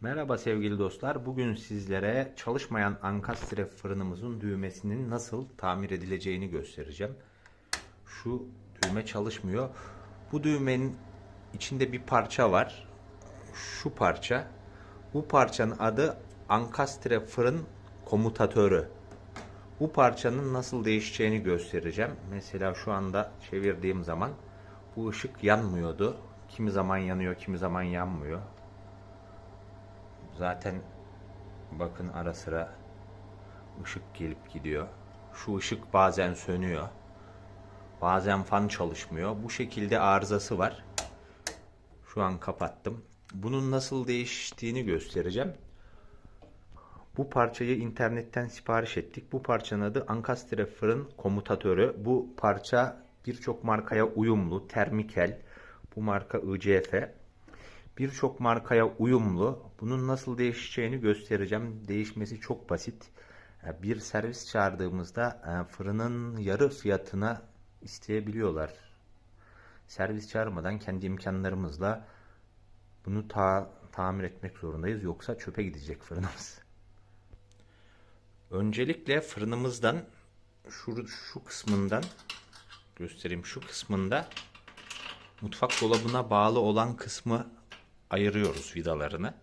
Merhaba sevgili dostlar. Bugün sizlere çalışmayan ankastre fırınımızın düğmesinin nasıl tamir edileceğini göstereceğim. Şu düğme çalışmıyor. Bu düğmenin içinde bir parça var. Şu parça. Bu parçanın adı ankastre fırın komutatörü. Bu parçanın nasıl değişeceğini göstereceğim. Mesela şu anda çevirdiğim zaman bu ışık yanmıyordu. Kimi zaman yanıyor, kimi zaman yanmıyor. Zaten bakın ara sıra ışık gelip gidiyor. Şu ışık bazen sönüyor. Bazen fan çalışmıyor. Bu şekilde arızası var. Şu an kapattım. Bunun nasıl değiştiğini göstereceğim. Bu parçayı internetten sipariş ettik. Bu parçanın adı Ankastre Fırın Komutatörü. Bu parça birçok markaya uyumlu. Termikel. Bu marka ICF. Birçok markaya uyumlu. Bunun nasıl değişeceğini göstereceğim. Değişmesi çok basit. E, Bir servis çağırdığımızda e, fırının yarı fiyatına isteyebiliyorlar. Servis çağırmadan kendi imkanlarımızla bunu ta tamir etmek zorundayız. Yoksa çöpe gidecek fırınımız. Öncelikle fırınımızdan şu, şu kısmından göstereyim. Şu kısmında mutfak dolabına bağlı olan kısmı ayırıyoruz vidalarını.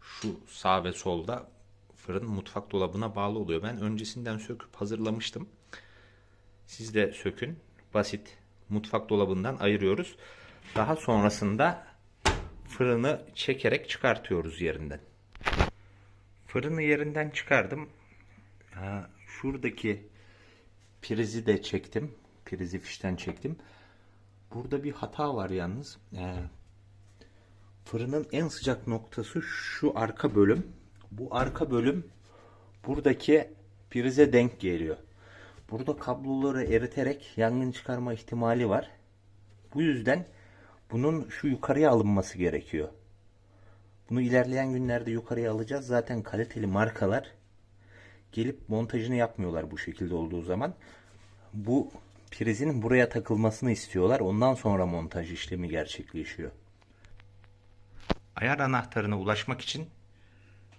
Şu sağ ve solda fırın mutfak dolabına bağlı oluyor. Ben öncesinden söküp hazırlamıştım. Siz de sökün. Basit. Mutfak dolabından ayırıyoruz. Daha sonrasında fırını çekerek çıkartıyoruz yerinden. Fırını yerinden çıkardım. Şuradaki prizi de çektim. Prizi fişten çektim. Burada bir hata var yalnız. Ee, fırının en sıcak noktası şu arka bölüm. Bu arka bölüm buradaki prize denk geliyor. Burada kabloları eriterek yangın çıkarma ihtimali var. Bu yüzden bunun şu yukarıya alınması gerekiyor. Bunu ilerleyen günlerde yukarıya alacağız. Zaten kaliteli markalar gelip montajını yapmıyorlar bu şekilde olduğu zaman. Bu prizin buraya takılmasını istiyorlar. Ondan sonra montaj işlemi gerçekleşiyor. Ayar anahtarına ulaşmak için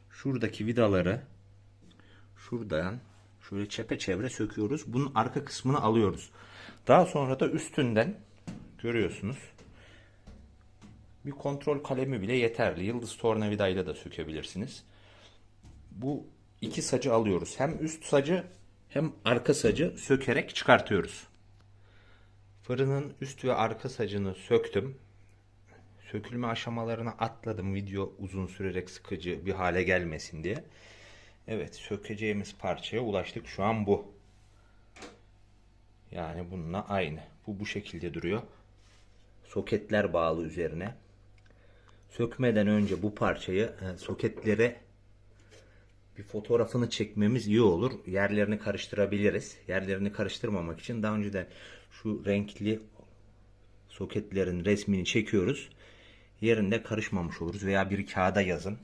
şuradaki vidaları şuradan şöyle çepeçevre söküyoruz. Bunun arka kısmını alıyoruz. Daha sonra da üstünden görüyorsunuz. Bir kontrol kalemi bile yeterli. Yıldız tornavidayla da sökebilirsiniz. Bu iki sacı alıyoruz. Hem üst sacı hem arka sacı sökerek çıkartıyoruz. Fırının üst ve arka sacını söktüm. Sökülme aşamalarını atladım video uzun sürerek sıkıcı bir hale gelmesin diye. Evet sökeceğimiz parçaya ulaştık. Şu an bu. Yani bununla aynı. Bu bu şekilde duruyor. Soketler bağlı üzerine. Sökmeden önce bu parçayı e, soketlere bir fotoğrafını çekmemiz iyi olur. Yerlerini karıştırabiliriz. Yerlerini karıştırmamak için daha önceden şu renkli soketlerin resmini çekiyoruz. Yerinde karışmamış oluruz veya bir kağıda yazın.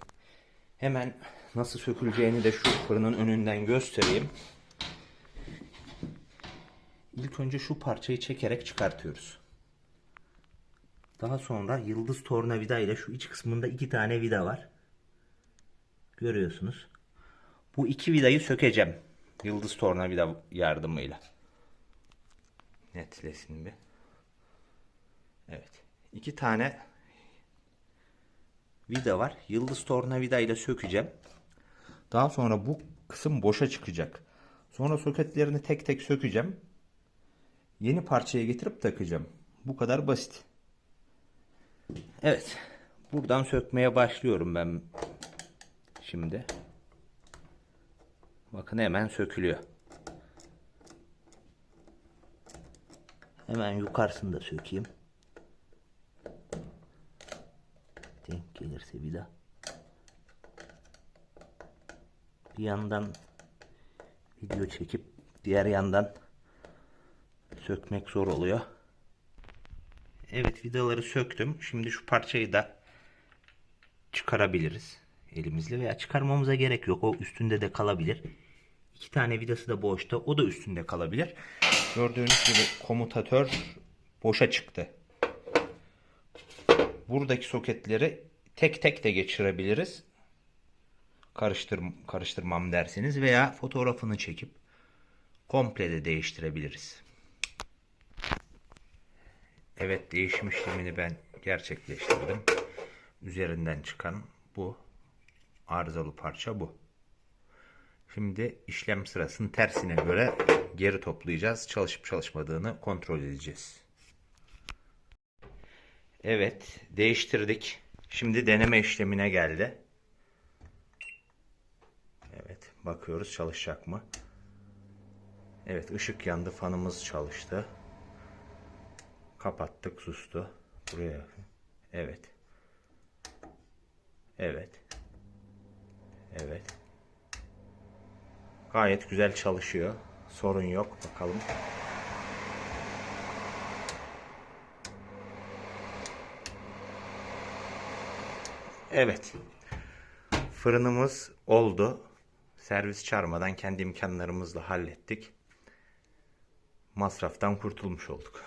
Hemen nasıl söküleceğini de şu fırının önünden göstereyim. İlk önce şu parçayı çekerek çıkartıyoruz. Daha sonra yıldız tornavida ile şu iç kısmında iki tane vida var. Görüyorsunuz. Bu iki vidayı sökeceğim. Yıldız tornavida yardımıyla. Netlesin bir. Evet. İki tane vida var. Yıldız tornavida ile sökeceğim. Daha sonra bu kısım boşa çıkacak. Sonra soketlerini tek tek sökeceğim. Yeni parçaya getirip takacağım. Bu kadar basit. Evet. Buradan sökmeye başlıyorum ben şimdi. Bakın hemen sökülüyor. Hemen yukarısını da sökeyim. Denk gelirse daha. Bir yandan video çekip diğer yandan sökmek zor oluyor. Evet vidaları söktüm. Şimdi şu parçayı da çıkarabiliriz elimizle veya çıkarmamıza gerek yok. O üstünde de kalabilir. İki tane vidası da boşta. O da üstünde kalabilir. Gördüğünüz gibi komutatör boşa çıktı. Buradaki soketleri tek tek de geçirebiliriz. Karıştır, karıştırmam derseniz veya fotoğrafını çekip komple de değiştirebiliriz. Evet değişim işlemini ben gerçekleştirdim. Üzerinden çıkan bu arızalı parça bu. Şimdi işlem sırasını tersine göre geri toplayacağız. Çalışıp çalışmadığını kontrol edeceğiz. Evet, değiştirdik. Şimdi deneme işlemine geldi. Evet, bakıyoruz çalışacak mı? Evet, ışık yandı, fanımız çalıştı. Kapattık, sustu. Buraya. Evet. Evet. Evet. Gayet güzel çalışıyor. Sorun yok. Bakalım. Evet. Fırınımız oldu. Servis çağırmadan kendi imkanlarımızla hallettik. Masraftan kurtulmuş olduk.